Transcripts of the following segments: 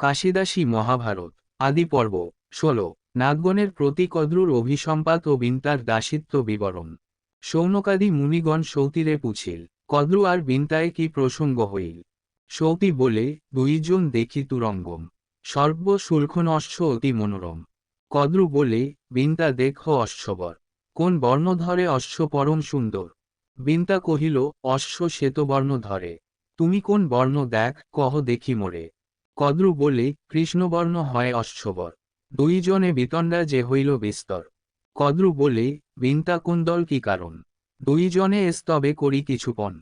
কাশিদাসী মহাভারত, আদি পর্ব, ষোলো, নাগগণের প্রতি কদ্রুর অভিসম্পাত ও বিন্তার দাসিত্ব বিবরণ। সৌনকাদি মুনিগণ সৌতিরে পুছিল, কদ্রু আর বিন্তায় কি প্রসঙ্গ হইল? সৌতি বলে, দুইজন দেখি তুরঙ্গম সর্ব শুল্খনশ্য অতি মনোরম। কদ্রু বলে, বিন্তা দেখ অশ্ববর, কোন বর্ণ ধরে অশ্ব পরম সুন্দর? বিন্তা কহিল, অশ্ব শ্বেতবর্ণ ধরে, তুমি কোন বর্ণ দেখ, কহ দেখি মোরে। কদ্রু বলে, কৃষ্ণবর্ণ হয় অশ্ববর। দুইজনে বিতণ্ডা যে হইল বিস্তর। কদ্রু বলে, বিন্তা কুন্দল কি কারণ? দুইজনে স্তবে করি কিছুপন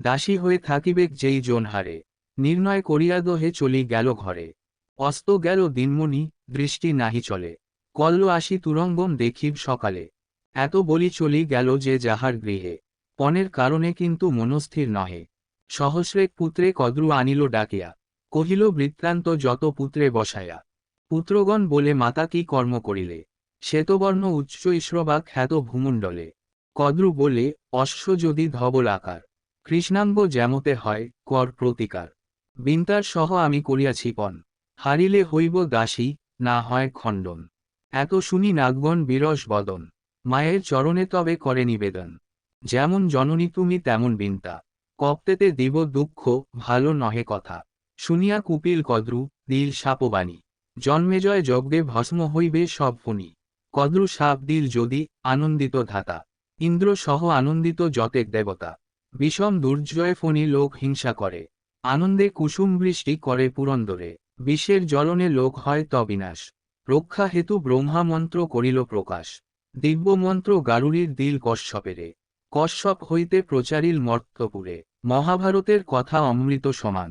দাসী হয়ে থাকিবেক যেই জন হারে। নির্ণয় করিয়া দোহে চলি গেল ঘরে। অস্ত গেল দিনমণি, দৃষ্টি নাহি চলে। কল্ল আসি তুরঙ্গম দেখিব সকালে। এত বলি চলি গেল যে যাহার গৃহে। পণের কারণে কিন্তু মনস্থির নহে। সহস্রেক পুত্রে কদ্রু আনিল ডাকিয়া। কহিল, বৃত্তান্ত যত পুত্রে বসায়া। পুত্রগণ বলে, মাতা কি কর্ম করিলে? শ্বেতবর্ণ উচ্চ ইশ্রবা খ্যাত ভূমণ্ডলে। কদ্রু বলে, অশ্ব যদি ধবল আকার। কৃষ্ণাঙ্গ যেমতে হয়, কর প্রতিকার। বিন্তার সহ আমি করিয়াছি পণ। হারিলে হইব দাসী, না হয় খণ্ডন। এত শুনি নাগগণ বিরস বদন। মায়ের চরণে তবে করে নিবেদন। যেমন জননী তুমি, তেমন বিন্তা। কপ্তেতে দিব দুঃখ, ভালো নহে কথা। শুনিয়া কুপিল কদ্রু, দিল সাপবাণী। জন্মেজয় যজ্ঞে ভস্ম হইবে সব ফণি কদ্রু সাপ, দিল যদি আনন্দিত ধাতা। ইন্দ্র সহ আনন্দিত যতেক দেবতা। বিষম দুর্জয় ফণি লোক হিংসা করে। আনন্দে কুসুম বৃষ্টি করে পুরন্দরে। বিষের জ্বলনে লোক হয় তবিনাশ রক্ষা হেতু ব্রহ্মা মন্ত্র করিল প্রকাশ। দিব্যমন্ত্র গারুড়ির দিল কশ্যপেরে। কশ্যপ হইতে প্রচারিল মর্তপুরে মহাভারতের কথা অমৃত সমান।